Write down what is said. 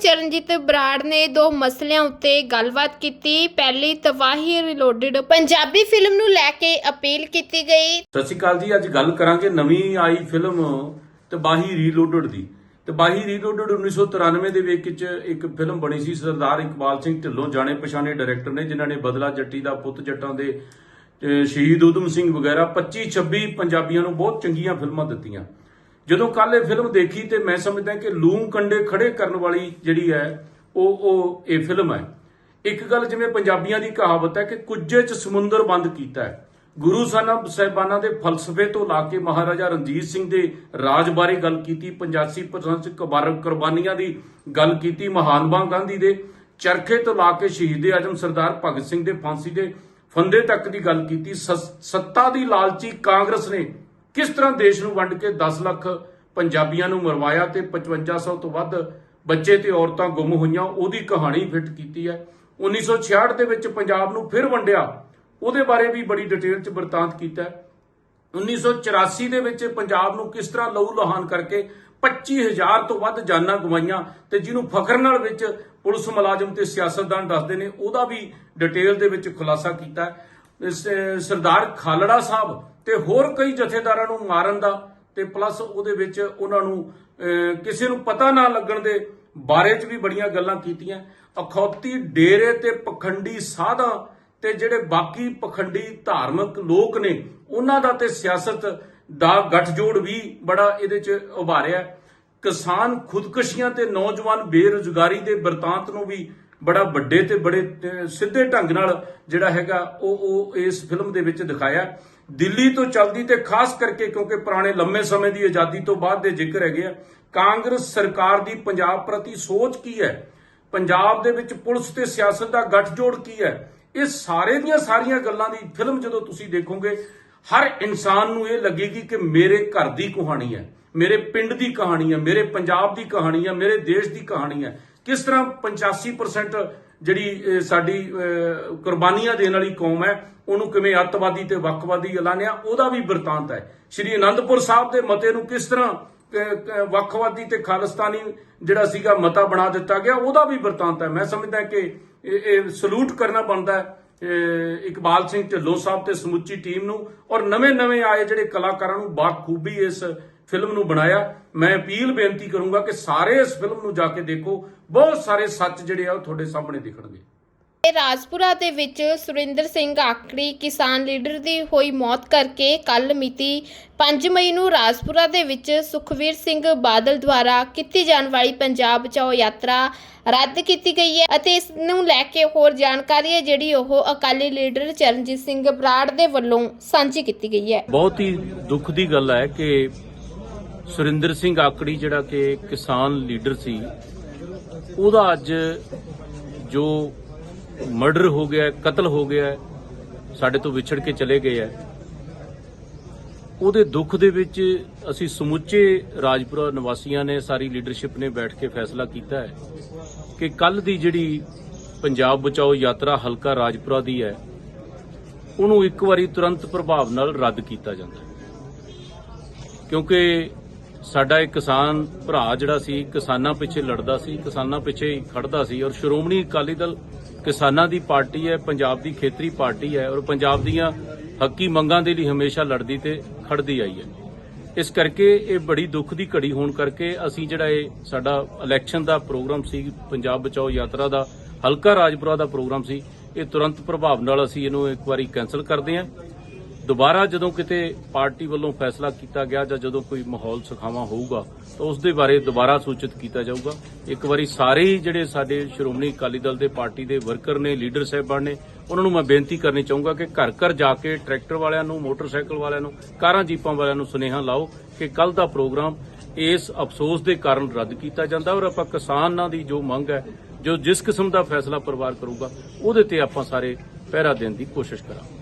ਚਰਨਜੀਤ ਬਰਾੜ ਨੇ ਦੋ ਮਸਲਿਆਂ ਉੱਤੇ ਗੱਲਬਾਤ ਕੀਤੀ। ਪਹਿਲੀ ਤਵਾਹੀ ਰਿਲੋਡਡ ਪੰਜਾਬੀ ਫਿਲਮ ਨੂੰ ਲੈ ਕੇ ਅਪੀਲ ਕੀਤੀ ਗਈ। ਸਤਿ ਸ਼੍ਰੀ ਅਕਾਲ ਜੀ, ਅੱਜ ਗੱਲ ਕਰਾਂਗੇ ਨਵੀਂ ਆਈ ਫਿਲਮ ਤਬਾਹੀ ਰੀਲੋਡਡ ਦੀ। ਤਬਾਹੀ ਰੀਲੋਡਡ 1993 ਦੇ ਵਿੱਚ ਇੱਕ ਫਿਲਮ ਬਣੀ ਸੀ ਸਰਦਾਰ ਇਕਬਾਲ ਸਿੰਘ ਢਿੱਲੋਂ, ਜਾਣੇ ਪਛਾਣੇ ਡਾਇਰੈਕਟਰ ਨੇ, ਜਿਨ੍ਹਾਂ ਨੇ ਬਦਲਾ ਜੱਟੀ ਦਾ ਪੁੱਤ ਜੱਟਾਂ ਦੇ ਸ਼ਹੀਦ ਊਧਮ ਸਿੰਘ ਵਗੈਰਾ 25 26 ਪੰਜਾਬੀਆਂ ਨੂੰ ਬਹੁਤ ਚੰਗੀਆਂ ਫਿਲਮਾਂ ਦਿੱਤੀਆਂ। ਜਦੋਂ ਕੱਲ ਇਹ ਫਿਲਮ ਦੇਖੀ ਤੇ ਮੈਂ ਸਮਝਦਾ ਕਿ ਲੂਮ ਕੰਡੇ ਖੜੇ ਕਰਨ ਵਾਲੀ ਜਿਹੜੀ ਹੈ, ਉਹ ਉਹ ਇਹ ਫਿਲਮ ਹੈ। ਇੱਕ ਗੱਲ ਜਿਵੇਂ ਪੰਜਾਬੀਆਂ ਦੀ ਕਹਾਵਤ ਹੈ ਕਿ ਕੁੱਜੇ 'ਚ ਸਮੁੰਦਰ ਬੰਦ ਕੀਤਾ ਹੈ। ਗੁਰੂ ਸਾਹਿਬ ਸਾਹਿਬਾਨਾਂ ਦੇ ਫਲਸਫੇ ਤੋਂ ਲਾ ਕੇ ਮਹਾਰਾਜਾ ਰਣਜੀਤ ਸਿੰਘ ਦੇ ਰਾਜ ਬਾਰੇ ਗੱਲ ਕੀਤੀ 85% ਕਬਾਰ, ਕੁਰਬਾਨੀਆਂ ਦੀ ਗੱਲ ਕੀਤੀ, ਮਹਾਤਮਾ ਗਾਂਧੀ ਦੇ ਚਰਖੇ ਤੋਂ ਲਾ ਕੇ ਸ਼ਹੀਦ ਆਜਮ ਸਰਦਾਰ ਭਗਤ ਸਿੰਘ ਦੇ ਫਾਂਸੀ ਦੇ ਫੰਦੇ ਤੱਕ ਦੀ ਗੱਲ ਕੀਤੀ। ਸ- ਸੱਤਾ ਦੀ ਲਾਲਚੀ ਕਾਂਗਰਸ ਨੇ ਕਿਸ ਤਰ੍ਹਾਂ ਦੇਸ਼ ਨੂੰ ਵੰਡ ਕੇ 10 ਲੱਖ ਪੰਜਾਬੀਆਂ ਨੂੰ ਮਰਵਾਇਆ ਤੇ 5500 ਤੋਂ ਵੱਧ ਬੱਚੇ ਤੇ ਔਰਤਾਂ ਗੁੰਮ ਹੋਈਆਂ, ਉਹਦੀ ਕਹਾਣੀ ਫਿੱਟ ਕੀਤੀ ਹੈ। 1966 ਦੇ ਵਿੱਚ ਪੰਜਾਬ ਨੂੰ ਫਿਰ ਵੰਡਿਆ, ਉਹਦੇ ਬਾਰੇ ਵੀ ਬੜੀ ਡਿਟੇਲ ਚ ਵਰਤਾਂਤ ਕੀਤਾ ਹੈ। 1984 ਦੇ ਵਿੱਚ ਪੰਜਾਬ ਨੂੰ ਕਿਸ ਤਰ੍ਹਾਂ ਲਹੂ ਲਹਾਨ ਕਰਕੇ 25000 ਤੋਂ ਵੱਧ ਜਾਨਾਂ ਗਵਾਈਆਂ ਤੇ ਜਿਹਨੂੰ ਫਖਰ ਨਾਲ ਵਿੱਚ ਪੁਲਿਸ ਮੁਲਾਜ਼ਮ ਤੇ ਸਿਆਸਤਦਾਨ ਦੱਸਦੇ ਨੇ, ਉਹਦਾ ਵੀ ਡਿਟੇਲ ਦੇ ਵਿੱਚ ਖੁਲਾਸਾ ਕੀਤਾ ਸਰਦਾਰ ਖਾਲੜਾ ਸਾਹਿਬ ਤੇ ਹੋਰ ਕਈ ਜਥੇਦਾਰਾਂ ਨੂੰ ਮਾਰਨ ਦਾ ਤੇ ਪਲੱਸ ਉਹਦੇ ਵਿੱਚ ਉਹਨਾਂ ਨੂੰ ਕਿਸੇ ਨੂੰ ਪਤਾ ਨਾ ਲੱਗਣ ਦੇ ਬਾਰੇ 'ਚ ਵੀ ਬੜੀਆਂ ਗੱਲਾਂ ਕੀਤੀਆਂ। ਅਖੌਤੀ ਡੇਰੇ ਤੇ ਪਖੰਡੀ ਸਾਧਾਂ ਤੇ ਜਿਹੜੇ ਬਾਕੀ ਪਖੰਡੀ ਧਾਰਮਿਕ ਲੋਕ ਨੇ, ਉਹਨਾਂ ਦਾ ਤੇ ਸਿਆਸਤ ਦਾ ਗੱਠਜੋੜ ਵੀ ਬੜਾ ਇਹਦੇ 'ਚ ਉਭਾਰਿਆ। ਕਿਸਾਨ ਖੁਦਕਸ਼ੀਆਂ ਤੇ ਨੌਜਵਾਨ ਬੇਰੁਜ਼ਗਾਰੀ ਦੇ ਵਰਤਾਂਤ ਨੂੰ ਵੀ ਬੜਾ ਵੱਡੇ ਤੇ ਬੜੇ ਸਿੱਧੇ ਢੰਗ ਨਾਲ ਜਿਹੜਾ ਹੈਗਾ ਉਹ ਉਹ ਇਸ ਫਿਲਮ ਦੇ ਵਿੱਚ ਦਿਖਾਇਆ। ਦਿੱਲੀ ਤੋਂ ਚੱਲਦੀ ਤੇ ਖਾਸ ਕਰਕੇ ਕਿਉਂਕਿ ਪੁਰਾਣੇ ਲੰਮੇ ਸਮੇਂ ਦੀ ਆਜ਼ਾਦੀ ਤੋਂ ਬਾਅਦ ਦੇ ਜ਼ਿਕਰ ਹੈਗੇ ਆ, ਕਾਂਗਰਸ ਸਰਕਾਰ ਦੀ ਪੰਜਾਬ ਪ੍ਰਤੀ ਸੋਚ ਕੀ ਹੈ? ਪੰਜਾਬ ਦੇ ਵਿੱਚ ਪੁਲਿਸ ਤੇ ਸਿਆਸਤ ਦਾ ਗੱਠਜੋੜ ਕੀ ਹੈ? ਇਹ ਸਾਰੇ ਦੀਆਂ ਸਾਰੀਆਂ ਗੱਲਾਂ ਦੀ ਫਿਲਮ ਜਦੋਂ ਤੁਸੀਂ ਦੇਖੋਗੇ, ਹਰ ਇਨਸਾਨ ਨੂੰ ਇਹ ਲੱਗੇਗੀ ਕਿ ਮੇਰੇ ਘਰ ਦੀ ਕਹਾਣੀ ਹੈ, ਮੇਰੇ ਪਿੰਡ ਦੀ ਕਹਾਣੀ ਹੈ, ਮੇਰੇ ਪੰਜਾਬ ਦੀ ਕਹਾਣੀ ਹੈ, ਮੇਰੇ ਦੇਸ਼ ਦੀ ਕਹਾਣੀ ਹੈ। ਕਿਸ ਤਰ੍ਹਾਂ 85% ਜਿਹੜੀ ਸਾਡੀ ਕੁਰਬਾਨੀਆਂ ਦੇਣ ਵਾਲੀ ਕੌਮ ਹੈ, ਉਹਨੂੰ ਕਿਵੇਂ ਅੱਤਵਾਦੀ ਤੇ ਵੱਖਵਾਦੀ ਐਲਾਨਿਆ, ਉਹਦਾ ਵੀ ਵਰਤਾਂਤ ਹੈ। ਸ਼੍ਰੀ ਅਨੰਦਪੁਰ ਸਾਹਿਬ ਦੇ ਮਤੇ ਨੂੰ ਕਿਸ ਤਰ੍ਹਾਂ ਵੱਖਵਾਦੀ ਤੇ ਖਾਲਿਸਤਾਨੀ ਜਿਹੜਾ ਸੀਗਾ ਮਤਾ ਬਣਾ ਦਿੱਤਾ ਗਿਆ, ਉਹਦਾ ਵੀ ਵਰਤਾਂਤ ਹੈ। ਮੈਂ ਸਮਝਦਾ ਕਿ ਇਹ ਇਹ ਸਲੂਟ ਕਰਨਾ ਬਣਦਾ ਹੈ ਇਕਬਾਲ ਸਿੰਘ ਢਿੱਲੋਂ ਸਾਹਿਬ ਤੇ ਸਮੁੱਚੀ ਟੀਮ ਨੂੰ, ਔਰ ਨਵੇਂ-ਨਵੇਂ ਆਏ ਜਿਹੜੇ ਕਲਾਕਾਰਾਂ ਨੂੰ ਬਾਖੂਬੀ ਇਸ ਫਿਲਮ ਨੂੰ ਬਣਾਇਆ ਮੈਂ ਅਪੀਲ ਬੇਨਤੀ ਕਰੂੰਗਾ ਕਿ ਸਾਰੇ ਇਸ ਫਿਲਮ ਨੂੰ ਜਾ ਕੇ ਦੇਖੋ। ਬਹੁਤ ਸਾਰੇ ਸੱਚ ਜਿਹੜੇ ਆ ਉਹ ਤੁਹਾਡੇ ਸਾਹਮਣੇ ਦਿਖਣਗੇ। ਇਹ ਰਾਜਪੁਰਾ ਦੇ ਵਿੱਚ ਸੁਰਿੰਦਰ ਸਿੰਘ ਆਕੜੀ ਕਿਸਾਨ ਲੀਡਰ ਦੀ ਹੋਈ ਮੌਤ ਕਰਕੇ ਕੱਲ ਮਿਤੀ 5 ਮਈ ਨੂੰ ਰਾਜਪੁਰਾ ਦੇ ਵਿੱਚ ਸੁਖਵੀਰ ਸਿੰਘ ਬਾਦਲ ਦੁਆਰਾ ਕੀਤੀ ਜਾਣ ਵਾਲੀ ਪੰਜਾਬ ਬਚਾਓ ਯਾਤਰਾ ਰੱਦ ਕੀਤੀ ਗਈ ਹੈ ਅਤੇ ਇਸ ਨੂੰ ਲੈ ਕੇ ਹੋਰ ਜਾਣਕਾਰੀ ਹੈ ਜਿਹੜੀ ਉਹ ਅਕਾਲੀ ਲੀਡਰ ਚਰਨਜੀਤ ਸਿੰਘ ਬਰਾੜ ਦੇ ਵੱਲੋਂ ਸਾਂਝੀ ਕੀਤੀ ਗਈ ਹੈ। ਬਹੁਤ ਹੀ ਦੁੱਖ ਦੀ ਗੱਲ ਹੈ ਕਿ ਸੁਰਿੰਦਰ ਸਿੰਘ ਆਕੜੀ ਜਿਹੜਾ ਕਿ ਕਿਸਾਨ ਲੀਡਰ ਸੀ, ਉਹਦਾ ਅੱਜ ਜੋ ਮਰਡਰ ਹੋ ਗਿਆ, ਕਤਲ ਹੋ ਗਿਆ, ਸਾਡੇ ਤੋਂ ਵਿਛੜ ਕੇ ਚਲੇ ਗਏ ਹੈ ਉਹਦੇ ਦੁੱਖ ਦੇ ਵਿੱਚ ਅਸੀਂ ਸਮੁੱਚੇ ਰਾਜਪੁਰਾ ਨਿਵਾਸੀਆਂ ਨੇ ਸਾਰੀ ਲੀਡਰਸ਼ਿਪ ਨੇ ਬੈਠ ਕੇ ਫੈਸਲਾ ਕੀਤਾ ਹੈ ਕਿ ਕੱਲ ਦੀ ਜਿਹੜੀ ਪੰਜਾਬ ਬਚਾਓ ਯਾਤਰਾ ਹਲਕਾ ਰਾਜਪੁਰਾ ਦੀ ਹੈ, ਉਹਨੂੰ ਇੱਕ ਵਾਰੀ ਤੁਰੰਤ ਪ੍ਰਭਾਵ ਨਾਲ ਰੱਦ ਕੀਤਾ ਜਾਂਦਾ ਹੈ। ਕਿਉਂਕਿ ਸਾਡਾ ਇੱਕ ਕਿਸਾਨ ਭਰਾ ਜਿਹੜਾ ਸੀ, ਕਿਸਾਨਾਂ ਪਿੱਛੇ ਲੜਦਾ ਸੀ, ਕਿਸਾਨਾਂ ਪਿੱਛੇ ਖੜਦਾ ਸੀ ਔਰ ਸ਼੍ਰੋਮਣੀ ਅਕਾਲੀ ਦਲ ਕਿਸਾਨਾਂ ਦੀ ਪਾਰਟੀ ਹੈ, ਪੰਜਾਬ ਦੀ ਖੇਤਰੀ ਪਾਰਟੀ ਹੈ ਔਰ ਪੰਜਾਬ ਦੀਆਂ ਹੱਕੀ ਮੰਗਾਂ ਦੇ ਲਈ ਹਮੇਸ਼ਾ ਲੜਦੀ ਤੇ ਖੜਦੀ ਆਈ ਹੈ। ਇਸ ਕਰਕੇ ਇਹ ਬੜੀ ਦੁੱਖ ਦੀ ਘੜੀ ਹੋਣ ਕਰਕੇ ਅਸੀਂ ਜਿਹੜਾ ਇਹ ਸਾਡਾ ਇਲੈਕਸ਼ਨ ਦਾ ਪ੍ਰੋਗਰਾਮ ਸੀ, ਪੰਜਾਬ ਬਚਾਓ ਯਾਤਰਾ ਦਾ, ਹਲਕਾ ਰਾਜਪੁਰਾ ਦਾ ਪ੍ਰੋਗਰਾਮ ਸੀ, ਇਹ ਤੁਰੰਤ ਪ੍ਰਭਾਵ ਨਾਲ ਅਸੀਂ ਇਹਨੂੰ ਇੱਕ ਵਾਰੀ ਕੈਨਸਲ ਕਰਦੇ ਹਾਂ। ਦੁਬਾਰਾ ਜਦੋਂ ਕਿਤੇ ਪਾਰਟੀ ਵੱਲੋਂ ਫੈਸਲਾ ਕੀਤਾ ਗਿਆ ਜਾਂ ਜਦੋਂ ਕੋਈ ਮਾਹੌਲ ਸੁਖਾਵਾਂ ਹੋਊਗਾ, ਤਾਂ ਉਸ ਦੇ ਬਾਰੇ ਦੁਬਾਰਾ ਸੂਚਿਤ ਕੀਤਾ ਜਾਊਗਾ। ਇੱਕ ਵਾਰੀ ਸਾਰੇ ਹੀ ਜਿਹੜੇ ਸਾਡੇ ਸ਼੍ਰੋਮਣੀ ਅਕਾਲੀ ਦਲ ਦੇ ਪਾਰਟੀ ਦੇ ਵਰਕਰ ਨੇ, ਲੀਡਰ ਸਾਹਿਬਾਨ ਨੇ, ਉਹਨਾਂ ਨੂੰ ਮੈਂ ਬੇਨਤੀ ਕਰਨੀ ਚਾਹੂੰਗਾ ਕਿ ਘਰ ਘਰ ਜਾ ਕੇ ਟਰੈਕਟਰ ਵਾਲਿਆਂ ਨੂੰ, ਮੋਟਰਸਾਈਕਲ ਵਾਲਿਆਂ ਨੂੰ, ਕਾਰਾਂ ਜੀਪਾਂ ਵਾਲਿਆਂ ਨੂੰ ਸੁਨੇਹਾ ਲਾਓ ਕਿ ਕੱਲ ਦਾ ਪ੍ਰੋਗਰਾਮ ਇਸ ਅਫਸੋਸ ਦੇ ਕਾਰਨ ਰੱਦ ਕੀਤਾ ਜਾਂਦਾ ਔਰ ਆਪਾਂ ਕਿਸਾਨਾਂ ਦੀ ਜੋ ਮੰਗ ਹੈ, ਜੋ ਜਿਸ ਕਿਸਮ ਦਾ ਫੈਸਲਾ ਪਰਿਵਾਰ ਕਰੂਗਾ, ਉਹਦੇ ਤੇ ਆਪਾਂ ਸਾਰੇ ਪਹਿਰਾ ਦੇਣ ਦੀ ਕੋਸ਼ਿਸ਼ ਕਰਾਂਗੇ।